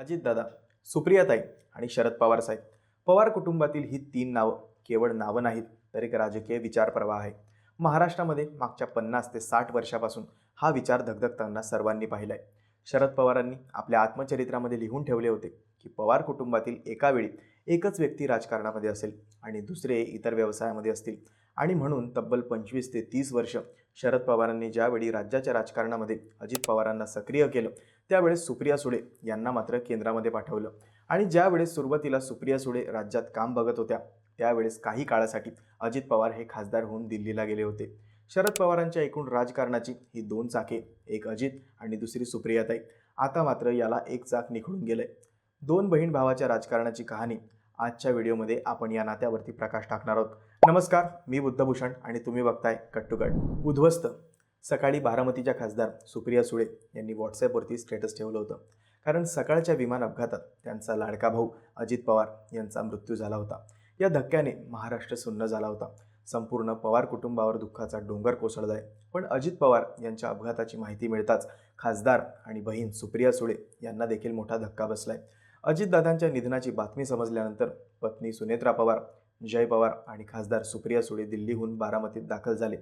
अजितदादा सुप्रियाताई आणि शरद पवार साहेब. पवार कुटुंबातील ही तीन नावं केवळ नावं नाहीत तर एक राजकीय विचारप्रवाह आहे. महाराष्ट्रामध्ये मागच्या पन्नास ते साठ वर्षापासून हा विचार धगधगताना सर्वांनी पाहिला आहे शरद पवारांनी आपल्या आत्मचरित्रामध्ये लिहून ठेवले होते की पवार कुटुंबातील एका वेळी एकच व्यक्ती राजकारणामध्ये असेल आणि दुसरे इतर व्यवसायामध्ये असतील. आणि म्हणून तब्बल पंचवीस ते तीस वर्ष शरद पवारांनी ज्यावेळी राज्याच्या राजकारणामध्ये अजित पवारांना सक्रिय केलं त्यावेळेस सुप्रिया सुळे यांना मात्र केंद्रामध्ये पाठवलं. आणि ज्यावेळेस सुरुवातीला सुप्रिया सुळे राज्यात काम बघत होत्या त्यावेळेस काही काळासाठी अजित पवार हे खासदार होऊन दिल्लीला गेले होते. शरद पवारांच्या एकूण राजकारणाची ही दोन चाके एक अजित आणि दुसरी सुप्रियाताई. आता मात्र याला एक चाक निखळून गेलंय. दोन बहीण भावाच्या राजकारणाची कहाणी आजच्या व्हिडिओमध्ये आपण या नात्यावरती प्रकाश टाकणार आहोत. नमस्कार मी बुद्धभूषण आणि तुम्ही बघताय कट टू कट उद्ध्वस्त. सकाळी बारामतीच्या खासदार सुप्रिया सुळे यांनी व्हॉट्सॲपवरती स्टेटस ठेवलं होतं. कारण सकाळच्या विमान अपघातात त्यांचा लाडका भाऊ अजित पवार यांचा मृत्यू झाला होता. या धक्क्याने महाराष्ट्र सुन्न झाला होता. संपूर्ण पवार कुटुंबावर दुःखाचा डोंगर कोसळला आहे. पण अजित पवार यांच्या अपघाताची माहिती मिळताच खासदार आणि बहीण सुप्रिया सुळे यांना देखील मोठा धक्का बसला आहे अजितदादांच्या निधनाची बातमी समजल्यानंतर पत्नी सुनेत्रा पवार जय पवार आणि खासदार सुप्रिया सुळे दिल्लीहून बारामतीत दाखल झाले.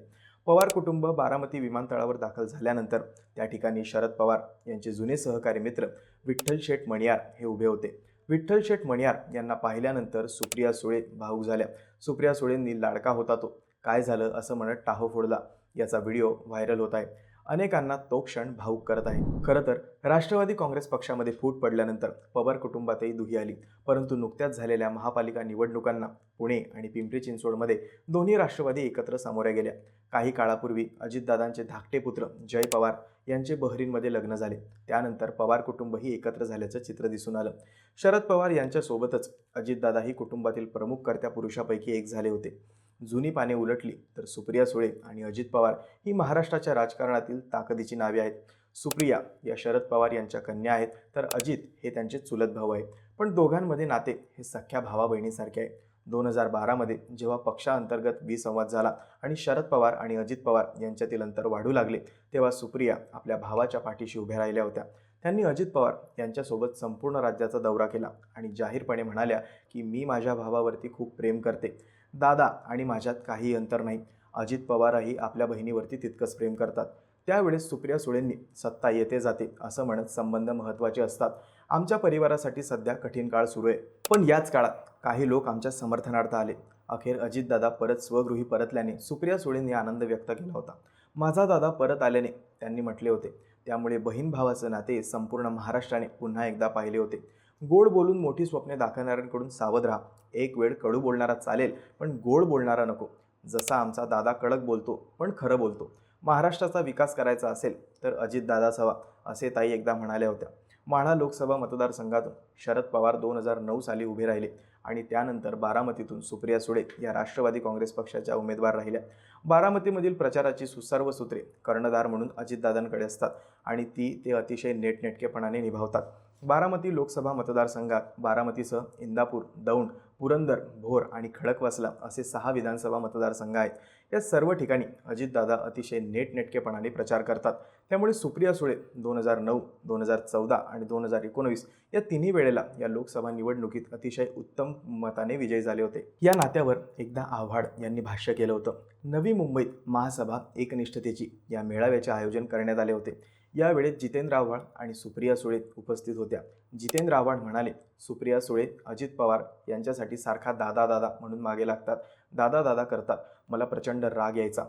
पवार कुटुंब बारामती विमानतळावर दाखल झाल्यानंतर त्या ठिकाणी शरद पवार यांचे जुने सहकारी मित्र विठ्ठल शेठ मणियार हे उभे होते. विठ्ठल शेठ मणियार यांना पाहिल्यानंतर सुप्रिया सुळे भाऊक झाल्या. सुप्रिया सुळेंनी लाडका होता तो. काय झालं असं म्हणत टाहो फोडला. याचा व्हिडिओ व्हायरल होत आहे. अनेकांना तो क्षण भाऊक करत आहे. खरं तर राष्ट्रवादी काँग्रेस पक्षामध्ये फूट पडल्यानंतर पवार कुटुंबातही दुही आली. परंतु नुकत्याच झालेल्या महापालिका निवडणुकांना पुणे आणि पिंपरी चिंचवडमध्ये दोन्ही राष्ट्रवादी एकत्र सामोऱ्या गेल्या. काही काळापूर्वी अजितदादांचे धाकटे पुत्र जय पवार यांचे बहरीनमध्ये लग्न झाले. त्यानंतर पवार कुटुंबही एकत्र झाल्याचं चित्र दिसून आलं. शरद पवार यांच्यासोबतच अजितदादाही कुटुंबातील प्रमुख कर्त्या पुरुषापैकी एक झाले होते. जुनी पाने उलटली तर सुप्रिया सुळे आणि अजित पवार ही महाराष्ट्राच्या राजकारणातील ताकदीची नावे आहेत. सुप्रिया या शरद पवार यांच्या कन्या आहेत तर अजित हे त्यांचे चुलत भाऊ आहेत. पण दोघांमध्ये नाते हे सख्या भावा बहिणीसारखे आहे. दोन हजार बारामध्ये जेव्हा पक्षांतर्गत विसंवाद झाला आणि शरद पवार आणि अजित पवार यांच्यातील अंतर वाढू लागले तेव्हा सुप्रिया आपल्या भावाच्या पाठीशी उभ्या राहिल्या होत्या. त्यांनी अजित पवार यांच्यासोबत संपूर्ण राज्याचा दौरा केला आणि जाहीरपणे म्हणाल्या की मी माझ्या भावावरती खूप प्रेम करते. दादा आणि माझ्यात काही अंतर नाही. अजित पवारही आपल्या बहिणीवरती तितकंच प्रेम करतात. त्यावेळेस सुप्रिया सुळेंनी सत्ता येते जाते असं म्हणत संबंध महत्त्वाचे असतात. आमच्या परिवारासाठी सध्या कठीण काळ सुरू आहे. पण याच काळात काही लोक आमच्या समर्थनार्थ आले. अखेर अजितदादा परत स्वगृही परतल्याने सुप्रिया सुळेंनी आनंद व्यक्त केला होता. माझा दादा परत आल्याने त्यांनी म्हटले होते. त्यामुळे बहीण भावाचं नाते संपूर्ण महाराष्ट्राने पुन्हा एकदा पाहिले होते. गोड बोलून मोठी स्वप्ने दाखवणाऱ्यांकडून सावध राहा. एक वेळ कडू बोलणारा चालेल पण गोड बोलणारा नको. जसा आमचा दादा कडक बोलतो पण खरं बोलतो. महाराष्ट्राचा विकास करायचा असेल तर अजितदादाच हवा असे ताई एकदा म्हणाल्या होत्या. माढा लोकसभा मतदारसंघातून शरद पवार दोन हजार नऊ साली उभे राहिले आणि त्यानंतर बारामतीतून सुप्रिया सुळे या राष्ट्रवादी काँग्रेस पक्षाच्या उमेदवार राहिल्या. बारामतीमधील प्रचाराची सुसर्व सूत्रे कर्णधार म्हणून अजितदादांकडे असतात आणि ती ते अतिशय नेटनेटकेपणाने निभावतात. बारामती लोकसभा मतदारसंघात बारामतीसह इंदापूर दौंड पुरंदर भोर आणि खडकवासला असे सहा विधानसभा मतदारसंघ आहेत. या सर्व ठिकाणी अजितदादा अतिशय नेटनेटकेपणाने प्रचार करतात. त्यामुळे सुप्रिया सुळे दोन हजार नऊ दोन हजार चौदा आणि दोन हजार एकोणवीस या तिन्ही वेळेला या लोकसभा निवडणुकीत अतिशय उत्तम मताने विजयी झाले होते. या नात्यावर एकदा आव्हाड यांनी भाष्य केलं होतं. नवी मुंबईत महासभा एकनिष्ठतेची या मेळाव्याचे आयोजन करण्यात आले होते. यावेळेत जितेंद्र आव्हाड आणि सुप्रिया सुळे उपस्थित होत्या. जितेंद्र आव्हाड म्हणाले सुप्रिया सुळे अजित पवार यांच्यासाठी सारखा दादा दादा म्हणून मागे लागतात. दादा दादा करतात. मला प्रचंड राग यायचा.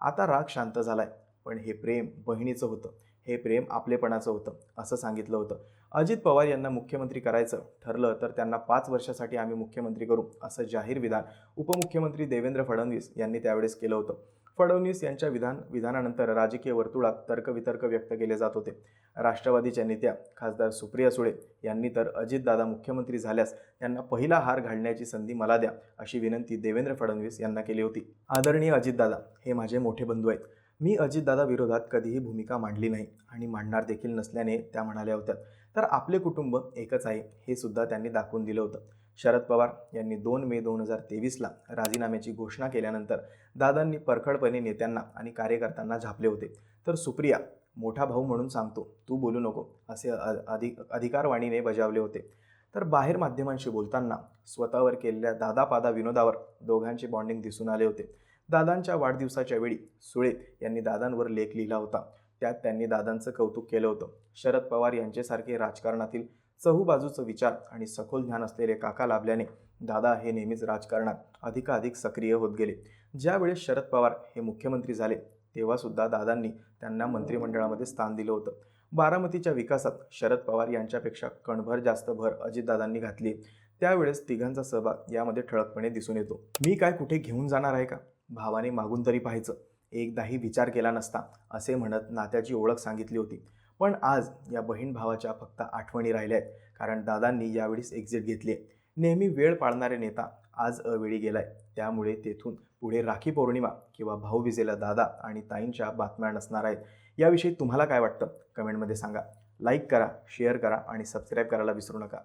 आता राग शांत झालाय. पण हे प्रेम बहिणीचं होतं. हे प्रेम आपलेपणाचं होतं असं सांगितलं होतं. अजित पवार यांना मुख्यमंत्री करायचं ठरलं तर त्यांना पाच वर्षासाठी आम्ही मुख्यमंत्री करू असं जाहीर विधान उपमुख्यमंत्री देवेंद्र फडणवीस यांनी त्यावेळेस केलं होतं. फडणवीस यांच्या विधान विधानानंतर राजकीय वर्तुळात तर्कवितर्क व्यक्त केले जात होते. राष्ट्रवादीच्या नेत्या खासदार सुप्रिया सुळे यांनी तर अजितदादा मुख्यमंत्री झाल्यास त्यांना पहिला हार घालण्याची संधी मला द्या अशी विनंती देवेंद्र फडणवीस यांना केली होती. आदरणीय अजितदादा हे माझे मोठे बंधू आहेत. मी अजितदादा विरोधात कधीही भूमिका मांडली नाही आणि मांडणार देखील नसल्याने त्या म्हणाल्या होत्या. तर आपले कुटुंब एकच आहे हे सुद्धा त्यांनी दाखवून दिलं होतं. शरद पवार यांनी दोन मे दोन हजार तेवीसला राजीनाम्याची घोषणा केल्यानंतर दादांनी परखडपणे नेत्यांना आणि कार्यकर्त्यांना झापले होते. तर सुप्रिया मोठा भाऊ म्हणून सांगतो तू बोलू नको असे अ- अधिकारवाणीने बजावले होते. तर बाहेर माध्यमांशी बोलताना स्वतःवर केलेल्या दादापादा विनोदावर दोघांचे बॉन्डिंग दिसून आले होते. दादांच्या वाढदिवसाच्या वेळी सुळे यांनी दादांवर लेख लिहिला होता. त्यात त्यांनी दादांचं कौतुक केलं होतं. शरद पवार यांच्यासारखे राजकारणातील चहूबाजूचं विचार आणि सखोल ज्ञान असलेले काका लाभल्याने दादा हे नेहमीच राजकारणात अधिकाधिक सक्रिय होत गेले. ज्यावेळेस शरद पवार हे मुख्यमंत्री झाले तेव्हासुद्धा दादांनी त्यांना मंत्रिमंडळामध्ये स्थान दिलं होतं. बारामतीच्या विकासात शरद पवार यांच्यापेक्षा कणभर जास्त भर अजितदादांनी घातली. त्यावेळेस तिघांचा सहभाग यामध्ये ठळकपणे दिसून येतो. मी काय कुठे घेऊन जाणार आहे का? भावाने मागून तरी पाहायचं. एकदाही विचार केला नसता असे म्हणत नात्याची ओळख सांगितली होती. पण आज या बहीण भावाच्या फक्त आठवणी राहिल्या आहेत. कारण दादांनी यावेळीस एक्झिट घेतली आहे. नेहमी वेळ पाळणारे नेता आज अवेळी गेलाय. त्यामुळे तेथून पुढे राखी पौर्णिमा किंवा भाऊबीजेला दादा आणि ताईंच्या बातम्या नसणार आहेत. याविषयी तुम्हाला काय वाटतं? कमेंटमध्ये सांगा. लाईक करा शेअर करा आणि सबस्क्राईब करायला विसरू नका.